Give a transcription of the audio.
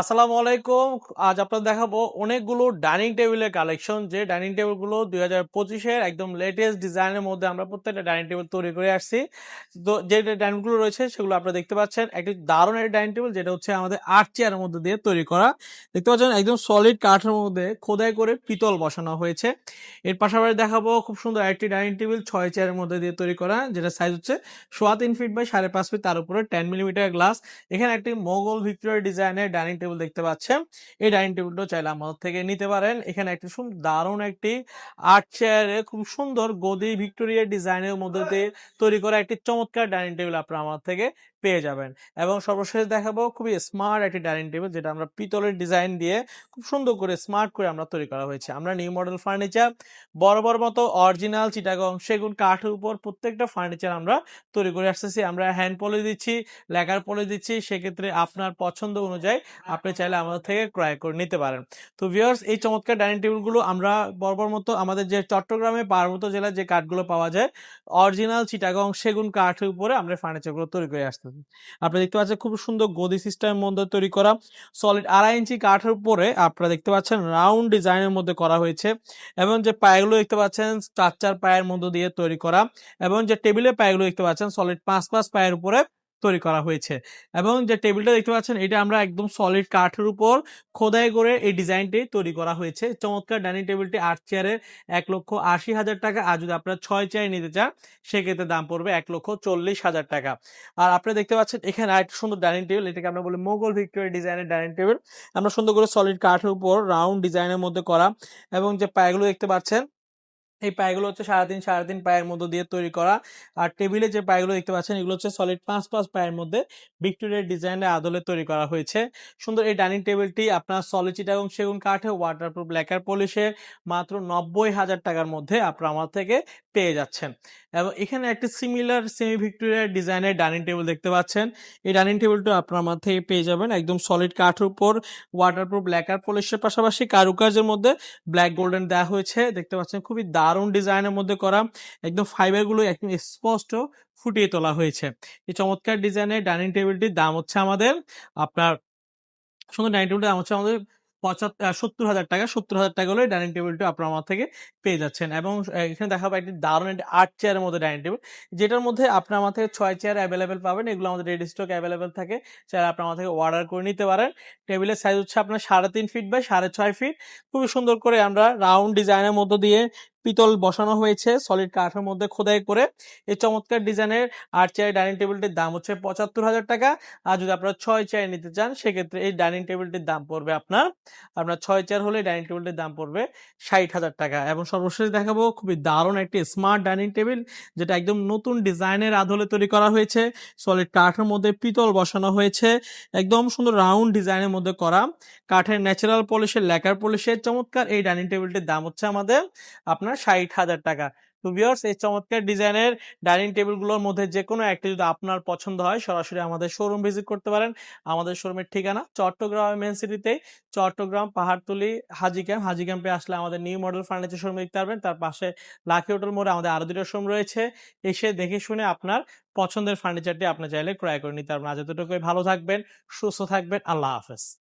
আসসালামু আলাইকুম। আজ আপনাদের দেখাবো অনেকগুলো ডাইনিং টেবিলের কালেকশন। যে ডাইনিং টেবিলগুলো দুই হাজার পঁচিশের একদম লেটেস্ট ডিজাইনের মধ্যে আমরা প্রত্যেকটা ডাইনিং টেবিল তৈরি করে আসছি। তো যে ডাইনিংগুলো রয়েছে সেগুলো আপনারা দেখতে পাচ্ছেন। একটি দারুণ একটি ডাইনিং টেবিল যেটা হচ্ছে আমাদের আট চেয়ারের মধ্যে দিয়ে তৈরি করা। দেখতে পাচ্ছেন একদম সলিড কাঠের মধ্যে খোদাই করে পিতল বসানো হয়েছে। এর পাশাপাশি দেখাবো খুব সুন্দর একটি ডাইনিং টেবিল ছয় চেয়ারের মধ্যে দিয়ে তৈরি করা যেটা সাইজ হচ্ছে সোয়া তিন ফিট বাই সাড়ে পাঁচ ফিট তার উপরে টেন মিলিমিটার গ্লাস এখানে একটি মোগল ভিক্টোরিয়া ডিজাইনের ডাইনিং টেবিল দেখতে পাচ্ছেন। এই ডাইনিং টেবিলটা চাইলে আমাদের থেকে নিতে পারেন। এখানে একটি দারুণ একটি আর্ট চেয়ারে খুব সুন্দর গদি ভিক্টোরিয়া ডিজাইনের মধ্যে তৈরি করা একটি চমৎকার ডাইনিং টেবিল আপনারা আমার থেকে পেয়ে যাবেন। এবং সর্বশেষ দেখাবো খুবই স্মার্ট একটি ডাইনিং টেবিল যেটা আমরা পিতলের ডিজাইন দিয়ে খুব সুন্দর করে স্মার্ট করে আমরা তৈরি করা হয়েছে। আমরা নিউ মডেল ফার্নিচার বড় মতো অরিজিনাল চিটাগং সেগুন কাঠের উপর প্রত্যেকটা ফার্নিচার আমরা তৈরি করে আসতেছি। আমরা হ্যান্ড পলি দিচ্ছি লেখার পলি দিচ্ছি, সেক্ষেত্রে আপনার পছন্দ অনুযায়ী আপনি চাইলে আমাদের থেকে ক্রয় করে নিতে পারেন। তো ভিউয়ার্স এই চমৎকার ডাইনিং টেবিলগুলো আমরা বরাবর মতো আমাদের যে চট্টগ্রামে পার্বত্য জেলার যে কাঠগুলো পাওয়া যায় অরিজিনাল চিটাগং সেগুন কাঠের উপরে আমরা ফার্নিচারগুলো তৈরি করে আসতেছি। আপনি দেখতে পাচ্ছেন খুব সুন্দর গদি সিস্টেমের মধ্যে তৈরি করা। সলিড আড়াই ইঞ্চি কাঠের উপরে আপনারা দেখতে পাচ্ছেন রাউন্ড ডিজাইনের মধ্যে করা হয়েছে এবং যে পায়েগুলো দেখতে পাচ্ছেন চার চার পায়ের মধ্য দিয়ে তৈরি করা এবং যে টেবিলের পায়েগুলো দেখতে পাচ্ছেন সলিড পাঁচ পাঁচ পায়ের উপরে তৈরি করা হয়েছে। এবং যে টেবিলটা দেখতে পাচ্ছেন, এটা আমরা একদম সলিড কাঠের উপর খোদাই করে এই ডিজাইনটি তৈরি করা হয়েছে। চমৎকার ডাইনিং টেবিলটি আট চেয়ারের এক লক্ষ আশি হাজার টাকা। আর যদি আপনারা ছয় চেয়ার নিতে চান, সেক্ষেত্রে দাম পড়বে এক লক্ষ চল্লিশ হাজার টাকা। আর আপনারা দেখতে পাচ্ছেন, এখানে আরেকটা সুন্দর ডাইনিং টেবিল, এটাকে আমরা বলি মোগল ভিক্টোরিয়া ডিজাইনের ডাইনিং টেবিল। আমরা সুন্দর করে সলিড কাঠের উপর রাউন্ড ডিজাইনের মধ্যে করা। এবং যে পায়গুলো দেখতে পাচ্ছেন এই পায়গুলো হচ্ছে সারাদিন সারাদিন পায়ের মধ্যে দিয়ে তৈরি করা। আর টেবিলে যে পায়গুলো দেখতে পাচ্ছেন, এগুলো হচ্ছে সলিড পাঁচ পাঁচ পায়ের মধ্যে ভিক্টোরিয়ার ডিজাইনের আদলে তৈরি করা হয়েছে। সুন্দর এই ডাইনিং টেবিলটি আপনার সলিচিটা এবং সেগুন কাঠে ওয়াটারপ্রুফ লেকার পলিশে মাত্র নব্বই হাজার টাকার মধ্যে আপনার আমার থেকে পেয়ে যাচ্ছেন। এবং এখানে একটি সিমিলার সেমি ভিক্টোরিয়ার ডিজাইনের ডাইনিং টেবিল দেখতে পাচ্ছেন। এই ডাইনিং টেবিলটা আপনার আমার থেকে পেয়ে যাবেন একদম সলিড কাঠের উপর ওয়াটারপ্রুফ লেকার পলিশের পাশাপাশি কারুকাজের মধ্যে ব্ল্যাক গোল্ডেন দেওয়া হয়েছে। দেখতে পাচ্ছেন, খুবই দারুণ ডিজাইনের মধ্যে করা একদম ফাইবারগুলো একদম স্পষ্ট ফুটিয়ে তোলা হয়েছে। এই চমৎকার ডিজাইনের ডাইনিং টেবিলটির দাম হচ্ছে আমাদের আপনার সুন্দর ডাইনিং টেবিলটির দাম হচ্ছে আমাদের পঁচাত্তর সত্তর হাজার টাকা। সত্তর হাজার টাকা হলে ডাইনিং টেবিলটি আপনার আমার থেকে পেয়ে যাচ্ছেন এবং এখানে দেখাবো একটি দারুণ একটি আট চেয়ারের মধ্যে ডাইনিং টেবিল, যেটার মধ্যে আপনার আমার থেকে ছয় চেয়ার অ্যাভেলেবেল পাবেন। এগুলো আমাদের রেডি স্টক অ্যাভেলেবেল থাকে। চাইলে আপনার আমার থেকে অর্ডার করে নিতে পারেন। টেবিলের সাইজ হচ্ছে আপনার সাড়ে তিন ফিট বাই সাড়ে ছয় ফিট। খুবই সুন্দর করে আমরা রাউন্ড ডিজাইনের মধ্য দিয়ে পিতল বসানো হয়েছে সলিড কাঠের মধ্যে খোদাই করে। এই চমৎকার ডিজাইনের আট চেয়ার ডাইনিং টেবিলটির দাম হচ্ছে পঁচাত্তর হাজার টাকা। আর যদি আপনারা ছয় চেয়ার নিতে চান, সেক্ষেত্রে এই ডাইনিং টেবিলটির দাম পড়বে আপনার আপনার ছয় চেয়ার হলে ডাইনিং টেবিলটির দাম পড়বে ষাট হাজার টাকা। এবং সর্বশেষ দেখাবো খুবই দারুণ একটি স্মার্ট ডাইনিং টেবিল যেটা একদম নতুন ডিজাইনের আদলে তৈরি করা হয়েছে। সলিড কাঠের মধ্যে পিতল বসানো হয়েছে, একদম সুন্দর রাউন্ড ডিজাইনের মধ্যে করা। কাঠের ন্যাচারাল পলিশের লেকার পলিশের চমৎকার এই ডাইনিং টেবিলটির দাম হচ্ছে আমাদের আপনার ষাট হাজার টাকা। তো ভিউয়ার্স এই চমৎকার ডিজাইনের ডাইনিং টেবিলগুলোর মধ্যে যে কোনো একটা যদি আপনার পছন্দ হয়, সরাসরি আমাদের শোরুম ভিজিট করতে পারেন। আমাদের শোরুমের ঠিকানা চট্টগ্রাম মেন সিটিতে চট্টগ্রাম, পাহাড়তলি, হাজি ক্যাম্প হাজি ক্যাম্পে আসলে আমাদের নিউ মডেল ফার্নিচার শোরুম দেখতে পারবেন। তার পাশে লাকি হোটেল মোড়ে আমাদের আরও দুটো শোরুম রয়েছে। এসে দেখে শুনে আপনার পছন্দের ফার্নিচারটি আপনি চাইলে ক্রয় করে নিতে পারবেন। আজ এতটুকুই। ভালো থাকবেন, সুস্থ থাকবেন। আল্লাহ হাফেজ।